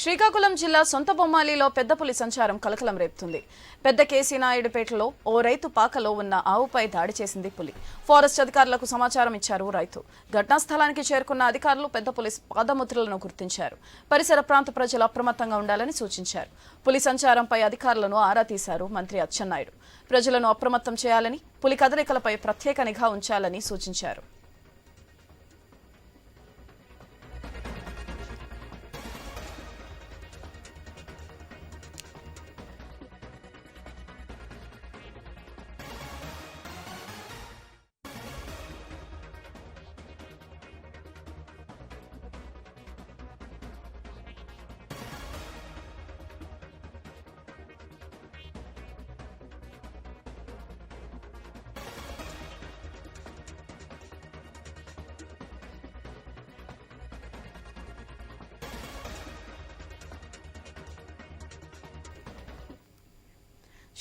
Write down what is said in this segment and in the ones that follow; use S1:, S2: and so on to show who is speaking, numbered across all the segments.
S1: శ్రీకాకుళం జిల్లా సొంత బొమ్మాలిలో పెద్ద పులి సంచారం కలకలం రేపుతుంది. పెద్ద కేసీ నాయుడుపేటలో ఓ రైతు పాకలో ఉన్న ఆవుపై దాడి చేసింది పులి. ఫారెస్ట్ అధికారులకు సమాచారం ఇచ్చారు రైతు. ఘటనా స్థలానికి చేరుకున్న అధికారులు పెద్ద పులి పాదముద్రలను గుర్తించారు. పరిసర ప్రాంత ప్రజలు అప్రమత్తంగా ఉండాలని సూచించారు. పులి సంచారంపై అధికారులను ఆరా తీశారు మంత్రి అచ్చెన్నాయుడు. ప్రజలను అప్రమత్తం చేయాలని పులి కదలికలపై ప్రత్యేక నిఘా ఉంచాలని సూచించారు.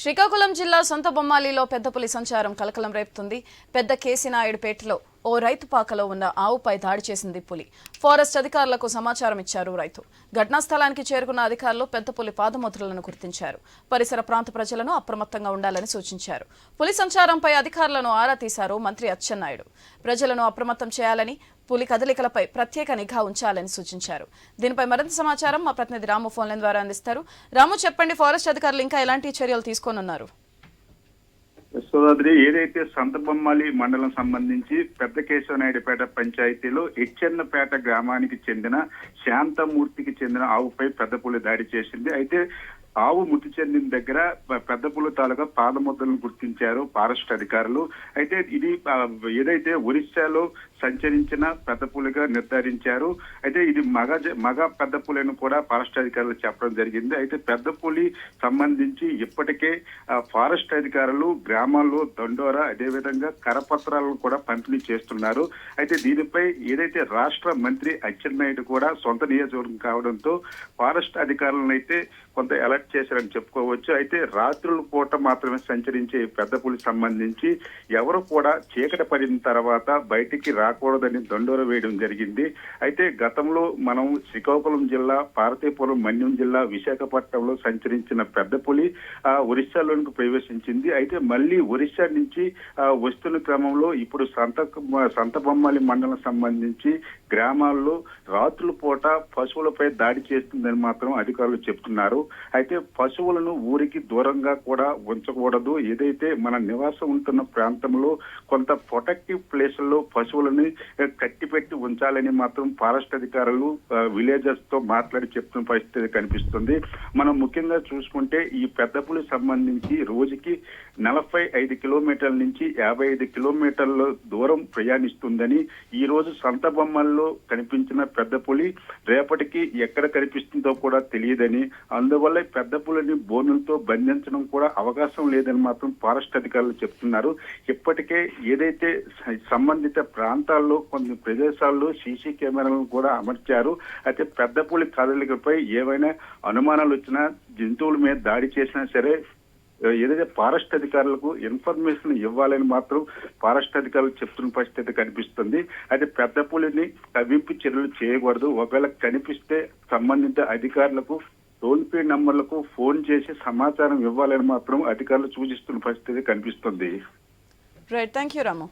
S1: శ్రీకాకుళం జిల్లా సొంత బొమ్మాలిలో పెద్ద పులి సంచారం కలకలం రేపుతుంది. పెద్ద కేసినాయుడుపేటలో ఓ రైతు పాకలో ఉన్న ఆవుపై దాడి చేసింది పులి. ఫారెస్ట్ అధికారులకు సమాచారం ఇచ్చారు రైతు. ఘటనా స్థలానికి చేరుకున్న అధికారులు పెద్ద పులి పాదముద్రలను గుర్తించారు. పరిసర ప్రాంత ప్రజలను అప్రమత్తంగా ఉండాలని సూచించారు. పులి సంచారంపై అధికారులను ఆరా తీశారు మంత్రి అచ్చెన్నాయుడు. ప్రజలను అప్రమత్తం చేయాలని పులి కదలికలపై ప్రత్యేక నిఘా ఉంచాలని సూచించారు. దీనిపై మరింత సమాచారం మా ప్రతినిధి రాము ఫోన్లైన్ ద్వారా అందిస్తారు. రాము చెప్పండి ఫారెస్ట్ అధికారులు ఇంకా ఎలాంటి చర్యలు తీసుకోనున్నారు?
S2: సోదరి ఏదైతే సంతబొమ్మాలి మండలం సంబంధించి పెద్ద కేశవనాయుడుపేట పంచాయతీలో హెచ్చెన్నపేట గ్రామానికి చెందిన శాంతమూర్తికి చెందిన ఆవుపై పెద్ద పులి దాడి చేసింది. అయితే ఆవు మృతి చెందిన దగ్గర పెద్దపూల తాలూకా పులి తాలూకా పాదముద్రలను గుర్తించారు ఫారెస్ట్ అధికారులు. అయితే ఇది ఏదైతే ఒరిస్సాలో సంచరించిన పెద్ద పులిగా నిర్ధారించారు అయితే ఇది మగ జ- మగ పెద్ద పులిని కూడా ఫారెస్ట్ అధికారులు చెప్పడం జరిగింది. అయితే పెద్ద పులి సంబంధించి ఇప్పటికే ఫారెస్ట్ అధికారులు గ్రామాల్లో దండోరా అదేవిధంగా కరపత్రాలను కూడా పంపిణీ చేస్తున్నారు. అయితే దీనిపై ఏదైతే రాష్ట్ర మంత్రి అచ్చెన్నాయుడు కూడా సొంత నియోజకవర్గం కావడంతో ఫారెస్ట్ అధికారులను అయితే కొంత అలర్ట్ చేశారని చెప్పుకోవచ్చు. అయితే రాత్రుల పూట మాత్రమే సంచరించే పెద్ద పులి సంబంధించి ఎవరు కూడా చీకటి పడిన తర్వాత బయటికి రాకూడదని దండోర వేయడం జరిగింది. అయితే గతంలో మనం శ్రీకాకుళం జిల్లా పార్వతీపురం మన్యం జిల్లా విశాఖపట్నంలో సంచరించిన పెద్ద పులి ఆ, ఒరిస్సాలోనికి ప్రవేశించింది. అయితే మళ్ళీ ఒరిస్సా నుంచి వస్తున్న క్రమంలో ఇప్పుడు సంత సంతబొమ్మాలి మండలం సంబంధించి గ్రామాల్లో రాత్రుల పూట పశువులపై దాడి చేస్తుందని మాత్రం అధికారులు చెప్తున్నారు. అయితే పశువులను ఊరికి దూరంగా కూడా ఉంచకూడదు. ఏదైతే మన నివాసం ఉంటున్న ప్రాంతంలో కొంత ప్రొటెక్టివ్ ప్లేసుల్లో పశువులని కట్టిపెట్టి ఉంచాలని మాత్రం ఫారెస్ట్ అధికారులు విలేజర్స్తో మాట్లాడి చెప్తున్న పరిస్థితి కనిపిస్తుంది. మనం ముఖ్యంగా చూసుకుంటే ఈ పెద్దపులి సంబంధించి రోజుకి నలభై ఐదు కిలోమీటర్ల నుంచి యాభై ఐదు కిలోమీటర్ల దూరం ప్రయాణిస్తుందని ఈ రోజు సంత బొమ్మల్లో కనిపించిన పెద్ద పులి రేపటికి ఎక్కడ కనిపిస్తుందో కూడా తెలియదని అందువల్ల పెద్ద పులిని బోనులతో బంధించడం కూడా అవకాశం లేదని మాత్రం ఫారెస్ట్ అధికారులు చెప్తున్నారు. ఇప్పటికే ఏదైతే సంబంధిత ప్రాంతాల్లో కొన్ని ప్రదేశాల్లో సీసీ కెమెరాలను కూడా అమర్చారు. అయితే పెద్ద పులి కదలికపై ఏవైనా అనుమానాలు వచ్చినా జంతువుల మీద దాడి చేసినా సరే ఏదైతే ఫారెస్ట్ అధికారులకు ఇన్ఫర్మేషన్ ఇవ్వాలని మాత్రం ఫారెస్ట్ అధికారులు చెప్తున్న పరిస్థితి కనిపిస్తుంది. అయితే పెద్ద పులిని కవింపు చర్యలు చేయకూడదు. ఒకవేళ కనిపిస్తే సంబంధిత అధికారులకు టోల్ ఫ్రీ నంబర్లకు ఫోన్ చేసి సమాచారం ఇవ్వాలని మాత్రం అధికారులు సూచిస్తున్న పరిస్థితి కనిపిస్తుంది.
S1: Right thank you Ramu